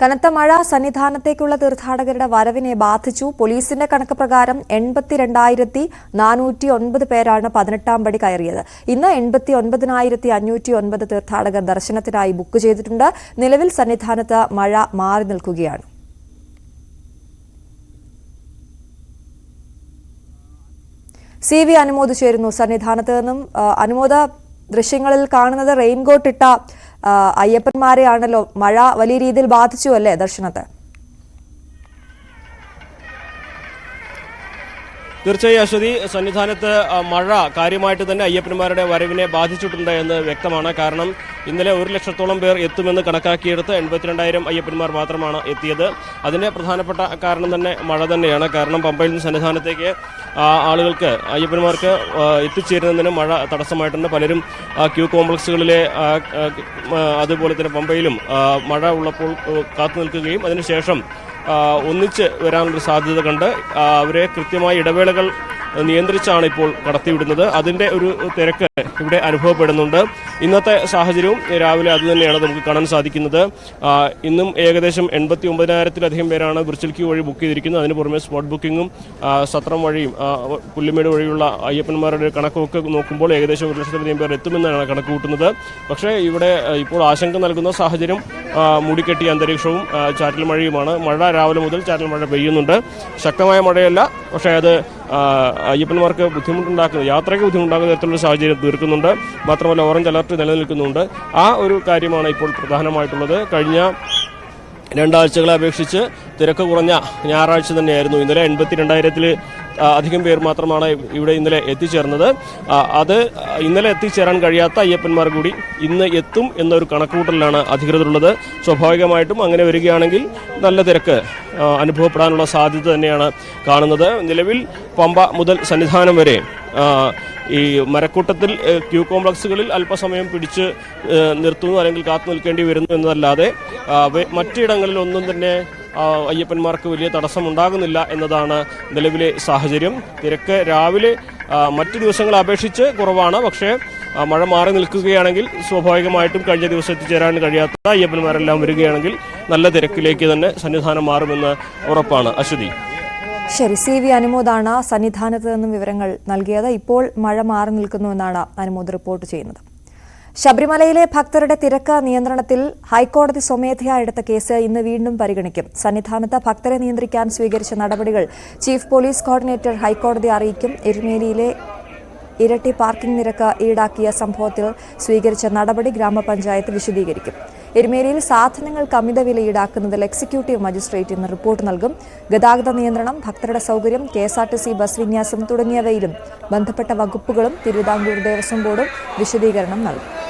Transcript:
കനത്ത മഴ സന്നിധാനത്തേക്കുള്ള തീർത്ഥാടകരുടെ വരവിനെ ബാധിച്ചു. പോലീസിന്റെ കണക്ക് പ്രകാരം എൺപത്തിരണ്ടായിരത്തി നാനൂറ്റി ഒൻപത് പേരാണ് പതിനെട്ടാം പടി കയറിയത്. ഇന്ന് എൺപത്തി ഒൻപതിനായിരത്തി അഞ്ഞൂറ്റി ഒൻപത് തീർത്ഥാടകർ ദർശനത്തിനായി ബുക്ക് ചെയ്തിട്ടുണ്ട്. നിലവിൽ സന്നിധാനത്ത് മഴ മാറി നിൽക്കുകയാണ്. സി വി അനുമോദ് ചേരുന്നു. സന്നിധാനത്ത് നിന്നും അനുമോദ ദൃശ്യങ്ങളിൽ കാണുന്നത് റെയിൻകോട്ട് ഇട്ട അയ്യപ്പന്മാരെയാണല്ലോ മഴ വലിയ രീതിയിൽ ബാധിച്ചു അല്ലേ ദർശനത്തെ? തീർച്ചയായും അശ്വതി സന്നിധാനത്ത് മഴ കാര്യമായിട്ട് തന്നെ അയ്യപ്പന്മാരുടെ വരവിനെ ബാധിച്ചിട്ടുണ്ട് എന്ന് വ്യക്തമാണ്. കാരണം ഇന്നലെ ഒരു ലക്ഷത്തോളം പേർ എത്തുമെന്ന് കണക്കാക്കിയെടുത്ത് എൺപത്തിരണ്ടായിരം അയ്യപ്പന്മാർ മാത്രമാണ് എത്തിയത്. അതിന്റെ പ്രധാനപ്പെട്ട കാരണം തന്നെ മഴ തന്നെയാണ്. കാരണം പമ്പയിൽ നിന്ന് സന്നിധാനത്തേക്ക് ആളുകൾക്ക് അയ്യപ്പന്മാർക്ക് എത്തിച്ചേരുന്നതിന് മഴ തടസ്സമായിട്ടുണ്ട്. പലരും ക്യൂ കോംപ്ലക്സുകളിലെ അതുപോലെ തന്നെ പമ്പയിലും മഴ ഉള്ളപ്പോൾ കാത്തു നിൽക്കുകയും അതിനുശേഷം ഒന്നിച്ച് വരാനുള്ളൊരു സാധ്യത കണ്ട് അവരെ കൃത്യമായ ഇടവേളകൾ നിയന്ത്രിച്ചാണ് ഇപ്പോൾ കടത്തിവിടുന്നത്. അതിന്റെ ഒരു തിരക്ക് ഇവിടെ അനുഭവപ്പെടുന്നുണ്ട്. ഇന്നത്തെ സാഹചര്യവും രാവിലെ അത് തന്നെയാണ് നമുക്ക് കാണാൻ സാധിക്കുന്നത്. ഇന്നും ഏകദേശം എൺപത്തി ഒമ്പതിനായിരത്തിലധികം പേരാണ് വിർച്വൽ ക്യൂ വഴി ബുക്ക് ചെയ്തിരിക്കുന്നത്. അതിന് പുറമെ സ്പോട്ട് ബുക്കിങ്ങും സത്രം വഴിയും പുല്ലുമേട് വഴിയുള്ള അയ്യപ്പന്മാരുടെ കണക്കൊക്കെ നോക്കുമ്പോൾ ഏകദേശം ഒരു ലക്ഷത്തിലധികം പേർ എത്തുമെന്നാണ് കണക്ക് കൂട്ടുന്നത്. പക്ഷേ ഇവിടെ ഇപ്പോൾ ആശങ്ക നൽകുന്ന സാഹചര്യം മുടിക്കെട്ടിയ അന്തരീക്ഷവും ചാറ്റൽ മഴയുമാണ്. മഴ രാവിലെ മുതൽ ചാറ്റൽ മഴ പെയ്യുന്നുണ്ട്. ശക്തമായ മഴയല്ല പക്ഷേ അത് അയ്യപ്പന്മാർക്ക് ബുദ്ധിമുട്ടുണ്ടാക്കുന്ന യാത്രയ്ക്ക് ബുദ്ധിമുട്ടാക്കുന്ന തരത്തിലുള്ള സാഹചര്യം തീർക്കുന്നുണ്ട്. മാത്രമല്ല ഓറഞ്ച് അലർട്ട് നിലനിൽക്കുന്നുണ്ട്. ആ ഒരു കാര്യമാണ് ഇപ്പോൾ പ്രധാനമായിട്ടുള്ളത്. കഴിഞ്ഞ രണ്ടാഴ്ചകളെ അപേക്ഷിച്ച് തിരക്ക് കുറഞ്ഞ ഞായറാഴ്ച തന്നെയായിരുന്നു. ഇന്നലെ എൺപത്തി രണ്ടായിരത്തിൽ അധികം പേർ മാത്രമാണ് ഇവിടെ ഇന്നലെ എത്തിച്ചേർന്നത്. അത് ഇന്നലെ എത്തിച്ചേരാൻ കഴിയാത്ത അയ്യപ്പന്മാർ കൂടി ഇന്ന് എത്തും എന്നൊരു കണക്കുകൂട്ടലിലാണ് അധികൃതരുള്ളത്. സ്വാഭാവികമായിട്ടും അങ്ങനെ വരികയാണെങ്കിൽ നല്ല തിരക്ക് അനുഭവപ്പെടാനുള്ള സാധ്യത തന്നെയാണ് കാണുന്നത്. നിലവിൽ പമ്പ മുതൽ സന്നിധാനം വരെ ഈ മരക്കൂട്ടത്തിൽ ക്യൂ കോംപ്ലക്സുകളിൽ അല്പസമയം പിടിച്ച് നിർത്തുന്നു അല്ലെങ്കിൽ കാത്തു നിൽക്കേണ്ടി വരുന്നു എന്നതല്ലാതെ മറ്റിടങ്ങളിൽ ഒന്നും തന്നെ അയ്യപ്പന്മാർക്ക് വലിയ തടസ്സമുണ്ടാകുന്നില്ല എന്നതാണ് നിലവിലെ സാഹചര്യം. തിരക്ക് രാവിലെ മറ്റു ദിവസങ്ങളെ അപേക്ഷിച്ച് കുറവാണ്. പക്ഷേ മഴ മാറി നിൽക്കുകയാണെങ്കിൽ സ്വാഭാവികമായിട്ടും കഴിഞ്ഞ ദിവസം എത്തിച്ചേരാൻ കഴിയാത്ത അയ്യപ്പന്മാരെല്ലാം വരികയാണെങ്കിൽ നല്ല തിരക്കിലേക്ക് തന്നെ സന്നിധാനം മാറുമെന്ന് ഉറപ്പാണ്. അശ്വതി. ശരി സി വി അനുമോദാണ് സന്നിധാനത്ത് നിന്നും വിവരങ്ങൾ നൽകിയത്. ഇപ്പോൾ മഴ മാറി നിൽക്കുന്നുവെന്നാണ് അനുമോദ് റിപ്പോർട്ട് ചെയ്യുന്നത്. ശബരിമലയിലെ ഭക്തരുടെ തിരക്ക് നിയന്ത്രണത്തിൽ ഹൈക്കോടതി സ്വമേധയാ എടുത്ത കേസ് ഇന്ന് വീണ്ടും പരിഗണിക്കും. സന്നിധാനത്ത് ഭക്തരെ നിയന്ത്രിക്കാൻ സ്വീകരിച്ച നടപടികൾ ചീഫ് പോലീസ് കോർഡിനേറ്റർ ഹൈക്കോടതി അറിയിക്കും. എരുമേലിയിലെ ഇരട്ടി പാർക്കിംഗ് നിരക്ക് ഈടാക്കിയ സംഭവത്തിൽ സ്വീകരിച്ച നടപടി ഗ്രാമപഞ്ചായത്ത് വിശദീകരിക്കും. എരുമേലിയിൽ സാധനങ്ങൾ കമിത വില ഈടാക്കുന്നതിൽ എക്സിക്യൂട്ടീവ് മജിസ്ട്രേറ്റ് ഇന്ന് റിപ്പോർട്ട് നൽകും. ഗതാഗത നിയന്ത്രണം ഭക്തരുടെ സൗകര്യം K S R T C bus വിന്യാസം തുടങ്ങിയവയിലും ബന്ധപ്പെട്ട വകുപ്പുകളും തിരുവിതാംകൂർ ദേവസ്വം ബോർഡും വിശദീകരണം നൽകും.